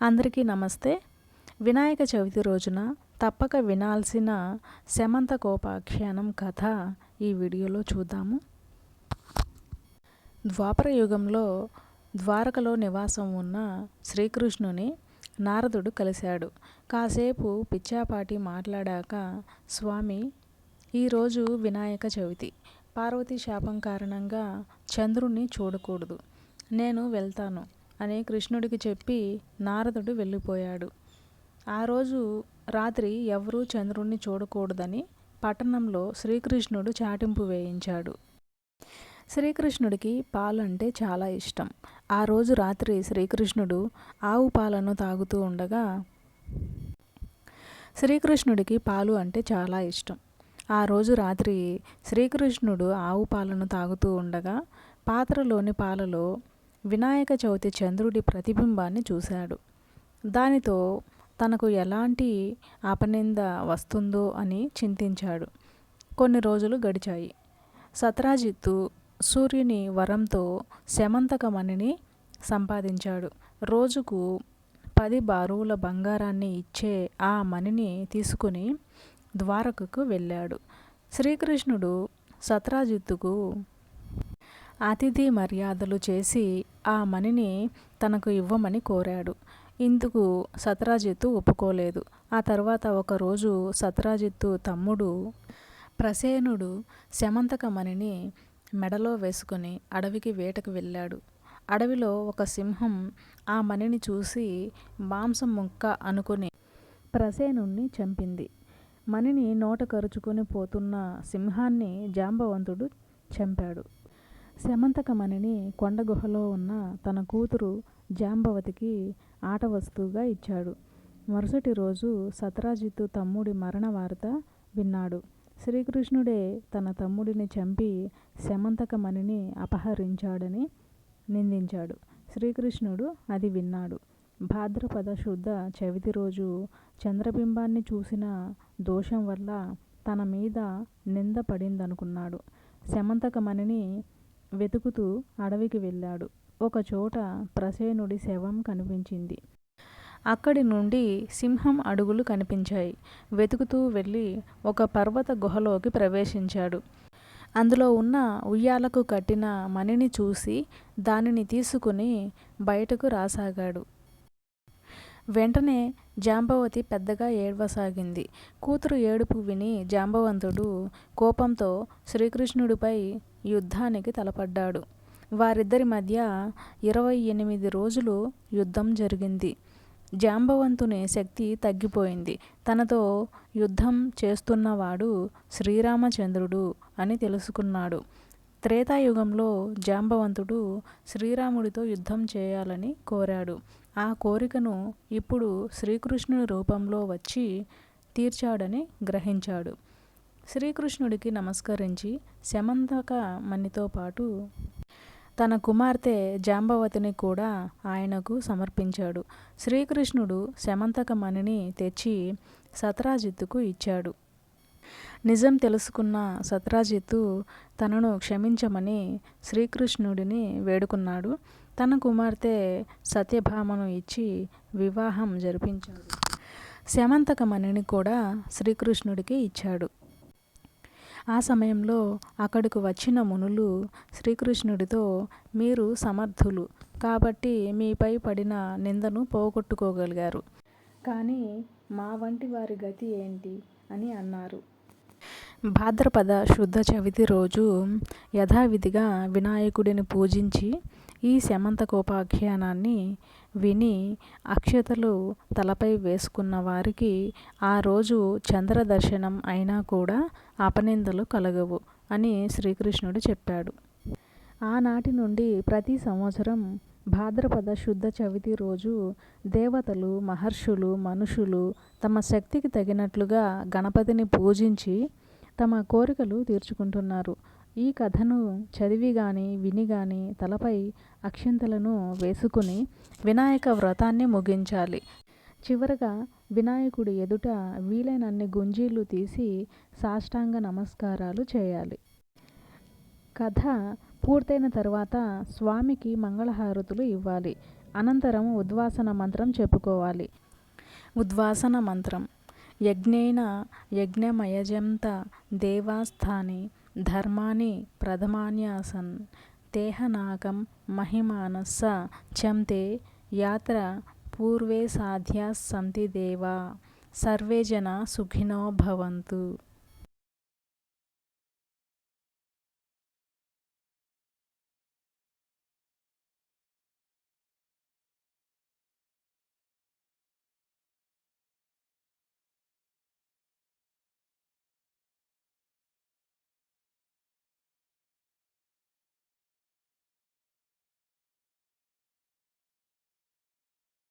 అందరికీ నమస్తే. వినాయక చవితి రోజున తప్పక వినాల్సిన శమంత కోపాఖ్యానం కథ ఈ వీడియోలో చూద్దాము. ద్వాపర యుగంలో ద్వారకలో నివాసం ఉన్న శ్రీకృష్ణుని నారదుడు కలిశాడు. కాసేపు పిచ్చాపాటి మాట్లాడాక స్వామి ఈరోజు వినాయక చవితి. పార్వతీ శాపం కారణంగా చంద్రుణ్ణి చూడకూడదు. నేను వెళ్తాను. అని కృష్ణుడికి చెప్పి నారదుడు వెళ్ళిపోయాడు. ఆ రోజు రాత్రి ఎవరూ చంద్రుణ్ణి చూడకూడదని పట్టణంలో శ్రీకృష్ణుడు చాటింపు వేయించాడు. శ్రీకృష్ణుడికి పాలు అంటే చాలా ఇష్టం. ఆ రోజు రాత్రి శ్రీకృష్ణుడు ఆవు పాలను తాగుతూ ఉండగా శ్రీకృష్ణుడికి పాలు అంటే చాలా ఇష్టం. ఆ రోజు రాత్రి శ్రీకృష్ణుడు ఆవు పాలను తాగుతూ ఉండగా పాత్రలోని పాలలో వినాయక చవితి చంద్రుడి ప్రతిబింబాన్ని చూశాడు. దానితో తనకు ఎలాంటి అపనింద వస్తుందో అని చింతించాడు. కొన్ని రోజులు గడిచాయి. సత్రాజిత్తు సూర్యుని వరంతో శమంతకమణిని సంపాదించాడు. రోజుకు పది బారువుల బంగారాన్ని ఇచ్చే ఆ మణిని తీసుకుని ద్వారకకు వెళ్ళాడు. శ్రీకృష్ణుడు సత్రాజిత్తుకు అతిథి మర్యాదలు చేసి ఆ మణిని తనకు ఇవ్వమని కోరాడు. ఇందుకు సత్రాజిత్తు ఒప్పుకోలేదు. ఆ తర్వాత ఒకరోజు సత్రాజిత్తు తమ్ముడు ప్రసేనుడు శమంతక మణిని మెడలో వేసుకుని అడవికి వేటకు వెళ్ళాడు. అడవిలో ఒక సింహం ఆ మణిని చూసి మాంసం ముక్క అనుకుని ప్రసేనుణ్ణి చంపింది. మణిని నోట కరుచుకొని పోతున్న సింహాన్ని జాంబవంతుడు చంపాడు. శమంతకమణిని కొండ గుహలో ఉన్న తన కూతురు జాంబవతికి ఆట వస్తువుగా ఇచ్చాడు. మరుసటి రోజు సత్రాజిత్తు తమ్ముడి మరణ వార్త విన్నాడు. శ్రీకృష్ణుడే తన తమ్ముడిని చంపి శమంతకమణిని అపహరించాడని నిందించాడు. శ్రీకృష్ణుడు అది విన్నాడు. భాద్రపద శుద్ధ చవితి రోజు చంద్రబింబాన్ని చూసిన దోషం వల్ల తన మీద నింద పడిందనుకున్నాడు. శమంతకమణిని వెతుకుతూ అడవికి వెళ్ళాడు. ఒకచోట ప్రసేనుడి శవం కనిపించింది. అక్కడి నుండి సింహం అడుగులు కనిపించాయి. వెతుకుతూ వెళ్ళి ఒక పర్వత గుహలోకి ప్రవేశించాడు. అందులో ఉన్న ఉయ్యాలకు కట్టిన మణిని చూసి దానిని తీసుకుని బయటకు రాసాగాడు. వెంటనే జాంబవతి పెద్దగా ఏడవసాగింది. కూతురు ఏడుపు విని జాంబవంతుడు కోపంతో శ్రీకృష్ణుడిపై యుద్ధానికి తలపడ్డాడు. వారిద్దరి మధ్య ఇరవై ఎనిమిది రోజులు యుద్ధం జరిగింది. జాంబవంతుని శక్తి తగ్గిపోయింది. తనతో యుద్ధం చేస్తున్నవాడు శ్రీరామచంద్రుడు అని తెలుసుకున్నాడు. త్రేతాయుగంలో జాంబవంతుడు శ్రీరాముడితో యుద్ధం చేయాలని కోరాడు. ఆ కోరికను ఇప్పుడు శ్రీకృష్ణుడి రూపంలో వచ్చి తీర్చాడని గ్రహించాడు. శ్రీకృష్ణుడికి నమస్కరించి శమంతక మణితో పాటు తన కుమార్తె జాంబవతిని కూడా ఆయనకు సమర్పించాడు. శ్రీకృష్ణుడు శమంతక మణిని తెచ్చి సత్రాజిత్తుకు ఇచ్చాడు. నిజం తెలుసుకున్న సత్రాజిత్తు తనను క్షమించమని శ్రీకృష్ణుడిని వేడుకున్నాడు. తన కుమార్తె సత్యభామను ఇచ్చి వివాహం జరిపించాడు. శమంతకమణిని కూడా శ్రీకృష్ణుడికి ఇచ్చాడు. ఆ సమయంలో అక్కడికి వచ్చిన మునులు శ్రీకృష్ణుడితో మీరు సమర్థులు కాబట్టి మీపై పడిన నిందను పోగొట్టుకోగలిగారు. కానీ మా వంటి వారి గతి ఏంటి? అని అన్నారు. భాద్రపద శుద్ధ చవితి రోజు యథావిధిగా వినాయకుడిని పూజించి ఈ శమంతకోపాఖ్యానాన్ని విని అక్షతలు తలపై వేసుకున్న వారికి ఆ రోజు చంద్రదర్శనం అయినా కూడా అపనిందలు కలగవు అని శ్రీకృష్ణుడు చెప్పాడు. ఆనాటి నుండి ప్రతి సంవత్సరం భాద్రపద శుద్ధ చవితి రోజు దేవతలు మహర్షులు మనుషులు తమ శక్తికి తగినట్లుగా గణపతిని పూజించి తమ కోరికలు తీర్చుకుంటున్నారు. ఈ కథను చదివి కానీ విని కానీ తలపై అక్షింతలను వేసుకుని వినాయక వ్రతాన్ని ముగించాలి. చివరగా వినాయకుడి ఎదుట వీలైనన్ని గుంజీలు తీసి సాష్టాంగ నమస్కారాలు చేయాలి. కథ పూర్తయిన తర్వాత స్వామికి మంగళహారతులు ఇవ్వాలి. అనంతరం ఉద్వాసన మంత్రం చెప్పుకోవాలి. ఉద్వాసన మంత్రం యజ్ఞేన యజ్ఞమయజంత దేవాస్థాని ధర్మాని ప్రథమాన్యాసన్. తేహనాకం మహిమానస్స చంతే యాత్ర పూర్వే సాధ్యా సంతి దేవా. సర్వే జన సుఖినో భవంతు.